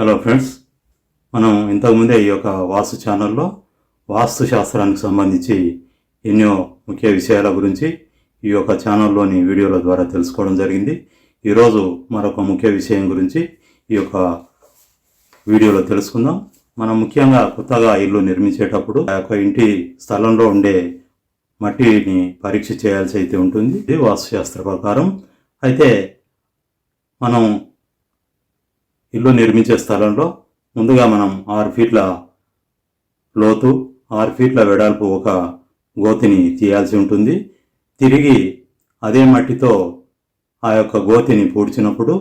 Hello friends మనం ఇంతకుముందే ఈ యొక్క వాస్తు ఛానల్లో వాస్తు శాస్త్రానికి సంబంధించి ఎన్నో ముఖ్య విషయాల గురించి ఈ యొక్క ఛానల్లోని వీడియోల ద్వారా తెలుసుకోవడం జరిగింది. ఈరోజు మరొక ముఖ్య విషయం గురించి ఈ యొక్క వీడియోలో తెలుసుకుందాం. మనం ముఖ్యంగా కొత్తగా ఇల్లు నిర్మించేటప్పుడు ఆ యొక్క ఇంటి స్థలంలో ఉండే మట్టిని పరీక్ష చేయాల్సి అయితే ఉంటుంది. ఇది వాస్తుశాస్త్ర ప్రకారం. అయితే మనం ఇల్లు నిర్మించే స్థలంలో ముందుగా మనం ఆరు ఫీట్ల లోతు ఆరు ఫీట్ల వెడల్పు ఒక గోతిని తీయాల్సి ఉంటుంది. తిరిగి అదే మట్టితో ఆ యొక్క గోతిని పూడ్చినప్పుడు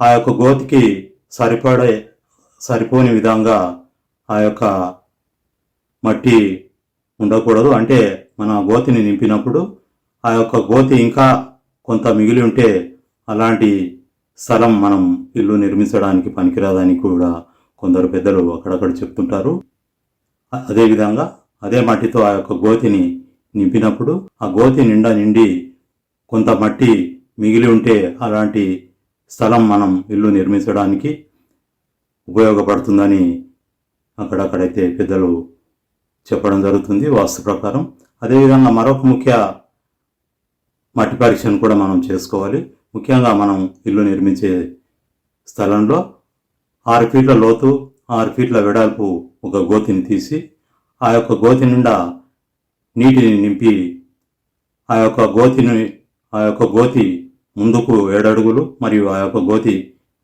ఆ యొక్క గోతికి సరిపడే సరిపోని విధంగా ఆ యొక్క మట్టి ఉండకూడదు. అంటే మన గోతిని నింపినప్పుడు ఆ యొక్క గోతి ఇంకా కొంత మిగిలి ఉంటే అలాంటి స్థలం మనం ఇల్లు నిర్మించడానికి పనికిరాదని కూడా కొందరు పెద్దలు అక్కడక్కడ చెప్తుంటారు. అదేవిధంగా అదే మట్టితో ఆ యొక్క గోతిని నింపినప్పుడు ఆ గోతి నిండా నిండి కొంత మట్టి మిగిలి ఉంటే అలాంటి స్థలం మనం ఇల్లు నిర్మించడానికి ఉపయోగపడుతుందని అక్కడక్కడైతే పెద్దలు చెప్పడం జరుగుతుంది వాస్తు ప్రకారం. అదేవిధంగా మరొక ముఖ్య మట్టి పరీక్షను కూడా మనం చేసుకోవాలి. ముఖ్యంగా మనం ఇల్లు నిర్మించే స్థలంలో ఆరు ఫీట్ల లోతు ఆరు ఫీట్ల వెడల్పు ఒక గోతిని తీసి ఆ యొక్క గోతి నిండా నీటిని నింపి ఆ యొక్క గోతిని ఆ యొక్క గోతి ముందుకు ఏడడుగులు మరియు ఆ యొక్క గోతి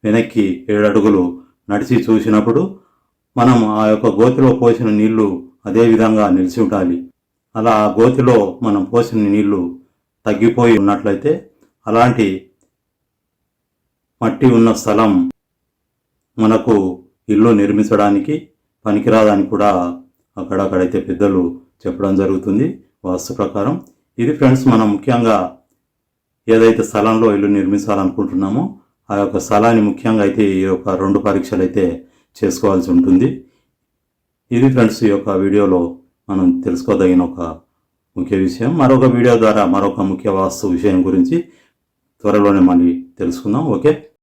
వెనక్కి ఏడడుగులు నడిచి చూసినప్పుడు మనం ఆ యొక్క గోతిలో పోసిన నీళ్ళు అదే విధంగా నిలిచి ఉండాలి. అలా ఆ గోతిలో మనం పోసిన నీళ్ళు తగ్గిపోయి ఉన్నట్లయితే అలాంటి మట్టి ఉన్న స్థలం మనకు ఇల్లు నిర్మించడానికి పనికిరాదని కూడా అక్కడక్కడైతే పెద్దలు చెప్పడం జరుగుతుంది వాస్తు ప్రకారం. ఇది ఫ్రెండ్స్ మనం ముఖ్యంగా ఏదైతే స్థలంలో ఇల్లు నిర్మించాలనుకుంటున్నామో ఆ యొక్క స్థలాన్ని ముఖ్యంగా అయితే ఈ యొక్క రెండు పరీక్షలు అయితే చేసుకోవాల్సి ఉంటుంది. ఇది ఫ్రెండ్స్ ఈ యొక్క వీడియోలో మనం తెలుసుకోదగిన ఒక ముఖ్య విషయం. మరొక వీడియో ద్వారా మరొక ముఖ్య వాస్తు విషయం గురించి త్వరలోనే మళ్ళీ తెలుసుకుందాం. ఓకే?